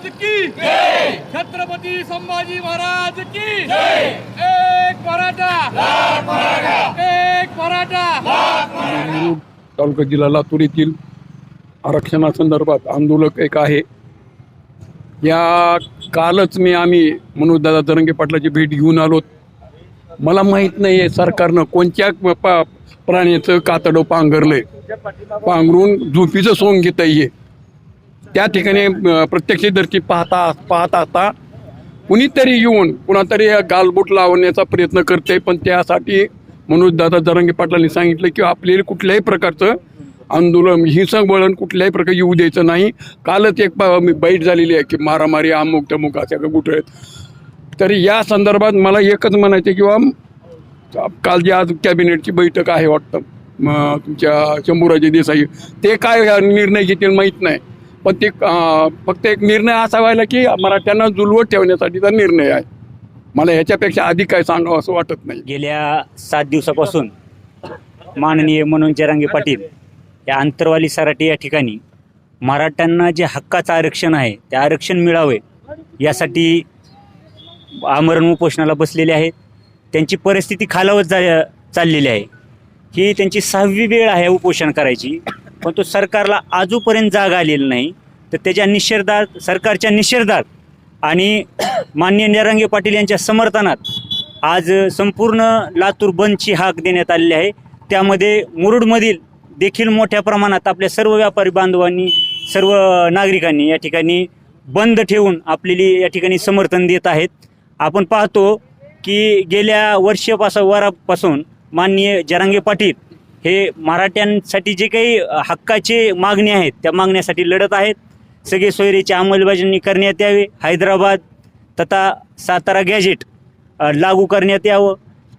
महाराज की। छत्रपती संभाजी महाराज की। एक मराठा। एक मराठा। तालुका जिल्हा लातूर येथील आरक्षणासंदर्भात आंदोलक एक आहे. या कालच मी आम्ही मनोजदादा तरंगे पाटलाची भेट घेऊन आलो. मला माहीत नाही आहे सरकारनं कोणत्या पा प्राण्याचं कातडं पांघरलंय. पांघरून झोपीचं सोंग घेता ये त्या ठिकाणी प्रत्यक्षदर्शी पाहता पाहता आता कुणीतरी येऊन कुणातरी गालबोट लावण्याचा प्रयत्न करते पण त्यासाठी मनोजदादा जरंगे पाटलांनी सांगितलं की आपल्याला कुठल्याही प्रकारचं आंदोलन हिंसक वळण कुठल्याही प्रकारे येऊ द्यायचं नाही. कालच एक प- मी बैठ झालेली आहे की मारामारी अमुक तमुक अशा का कुठे आहेत. या संदर्भात मला एकच म्हणायचं किंवा काल जी आज कॅबिनेटची बैठक आहे वाटतं तुमच्या शंभूराजे देसाई ते काय निर्णय घेतील माहीत नाही. पण ते फक्त एक निर्णय असा व्हायला की मराठ्यांना जुलवत ठेवण्यासाठीचा निर्णय आहे. मला ह्याच्यापेक्षा अधिक काय सांगावं असं वाटत नाही. गेल्या सात दिवसापासून माननीय मनोज जरांगे पाटील या अंतरवाली सराटी या ठिकाणी मराठ्यांना जे हक्काचं आरक्षण आहे ते आरक्षण मिळावे यासाठी आमरण उपोषणाला बसलेले आहेत. त्यांची परिस्थिती खालावत जा चाललेली आहे. ही त्यांची सहावी वेळ आहे उपोषण करायची. पण तो सरकारला आजूपर्यंत जाग आलेली नाही. तर त्याच्या निषेधात सरकारच्या निषेधात आणि माननीय निरंगे पाटील यांच्या समर्थनात आज संपूर्ण लातूर बंदची हाक देण्यात आलेली आहे. त्यामध्ये मुरुडमधील देखील मोठ्या प्रमाणात आपल्या सर्व व्यापारी बांधवांनी सर्व नागरिकांनी या ठिकाणी बंद ठेवून आपलेली या ठिकाणी समर्थन देत आहेत. आपण पाहतो की गेल्या वर्षापासून वरापासून माननीय जरांगे पाटील हे मराठ्यांसाठी जे काही हक्काचे मागणी आहेत त्या मागण्यासाठी लढत आहेत. सगळे सोयरीची अंमलबजावणी करण्यात यावी. हैदराबाद तथा सातारा गॅजेट लागू करण्यात यावं.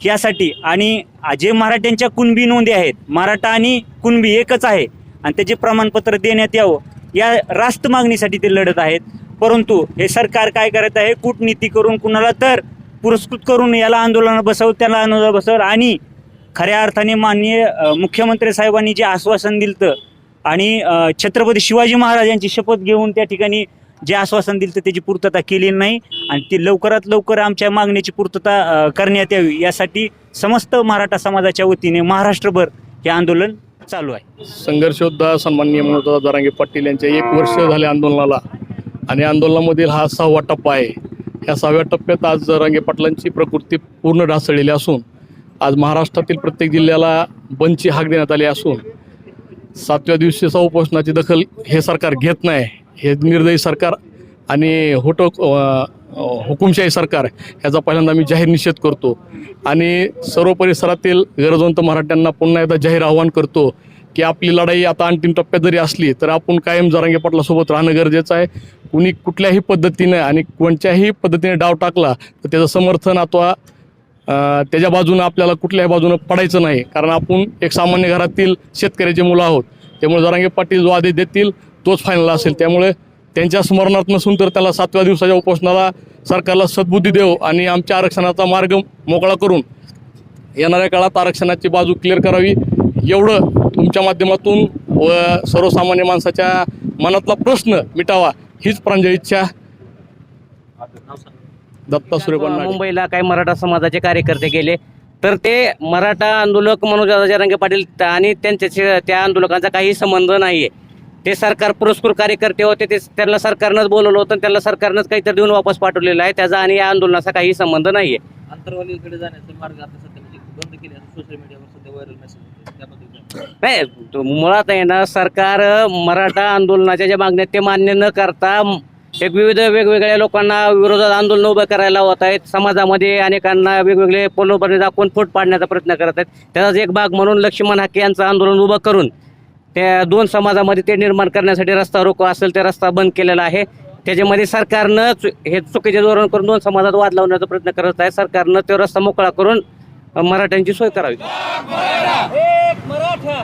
यासाठी आणि जे मराठ्यांच्या कुणबी नोंदी आहेत मराठा आणि कुणबी एकच आहे आणि त्याचे प्रमाणपत्र देण्यात यावं या रास्त मागणीसाठी ते लढत आहेत. परंतु हे सरकार काय करत आहे? कूटनीती करून कुणाला तर पुरस्कृत करून याला आंदोलन बसव त्याला आंदोलन बसव आणि खऱ्या अर्थाने माननीय मुख्यमंत्री साहेबांनी जे आश्वासन दिलं आणि छत्रपती शिवाजी महाराजांची शपथ घेऊन त्या ठिकाणी जे आश्वासन दिलं त्याची पूर्तता केली नाही आणि ती लवकरात लवकर आमच्या मागणीची पूर्तता करण्यात यावी यासाठी समस्त मराठा समाजाच्या वतीने महाराष्ट्रभर हे आंदोलन चालू आहे. संघर्षोद्धा सन्माननीय मनोजदादा जरांगे पाटील यांच्या एक वर्ष झाले आंदोलनाला आणि आंदोलनामधील हा सहावा टप्पा आहे. या सहाव्या टप्प्यात आज जरांगे पाटलांची प्रकृती पूर्ण ढासळलेली असून आज महाराष्ट्रातील प्रत्येक जिल्ह्याला बंदची हाक देण्यात आली असून सातव्या दिवशीचा उपोषणाची दखल हे सरकार घेत नाही. हे निर्दयी सरकार आणि होटो हुकुमशाही सरकार ह्याचा पहिल्यांदा मी जाहीर निषेध करतो. आणि सर्व परिसरातील गरजवंत मराठ्यांना पुन्हा एकदा जाहीर आव्हान करतो की आपली लढाई आता अंतिम टप्प्यात जरी असली तर आपण कायम जरांगे पाटलासोबत राहणं गरजेचं आहे. कुणी कुठल्याही पद्धतीनं आणि कोणत्याही पद्धतीने डाव टाकला तर त्याचं समर्थन अथवा त्याच्या बाजूनं आपल्याला कुठल्याही बाजूनं पडायचं नाही. कारण आपण एक सामान्य घरातील शेतकऱ्याचे मुलं आहोत. त्यामुळे जरांगे पाटील जो आदेश देतील तोच फायनल असेल. त्यामुळे त्यांच्या स्मरणात नसून तर त्याला सातव्या दिवसाच्या उपोषणाला सरकारला सद्बुद्धी देव आणि आमच्या आरक्षणाचा मार्ग मोकळा करून येणाऱ्या काळात आरक्षणाची बाजू क्लिअर करावी. एवढं तुमच्या माध्यमातून व सर्वसामान्य माणसाच्या मनातला प्रश्न मिटावा हीच प्रांजळ इच्छा. दत्ता सूर्यपण्णा मुंबईला काही मराठा समाजाचे कार्यकर्ते गेले. तर ते मराठा आंदोलक मनोज जरांगे पाटील त- आणि त्यांच्या त्या आंदोलकांचा काही संबंध नाहीये. ते सरकार पुरस्कृत कार्यकर्ते होते ते त्यांना सरकारनंच बोलवलं होतं आणि त्यांना सरकारनंच काहीतरी देऊन वापस पाठवलेलं आहे. त्याचा आणि या आंदोलनाचा काही संबंध नाहीये. आंतरवालीकडे जाण्याचा मार्ग आता सध्या म्हणजे बंद केले सोशल मीडियावर सध्या व्हायरल मेसेज त्याबद्दल काय? नाही तो मुळात आहे ना सरकार मराठा आंदोलनाच्या ज्या मागण्या आहेत ते मान्य न करता म- एक विविध वेगवेगळ्या लोकांना विरोधात आंदोलन उभं करायला होत आहेत. समाजामध्ये अनेकांना वेगवेगळे पोलोबरणे दाखवून फूट पाडण्याचा प्रयत्न करत आहेत. त्याचाच एक भाग म्हणून लक्ष्मण हाके यांचं आंदोलन उभं करून त्या दोन समाजामध्ये ते निर्माण करण्यासाठी रस्ता रोको असेल ते रस्ता बंद केलेला आहे. त्याच्यामध्ये सरकारनं चु- हे चुकीचे धोरण करून दोन समाजात वाद लावण्याचा प्रयत्न करत आहे. सरकारनं तो रस्ता मोकळा करून मराठ्यांची सोय करावी. एक मराठा.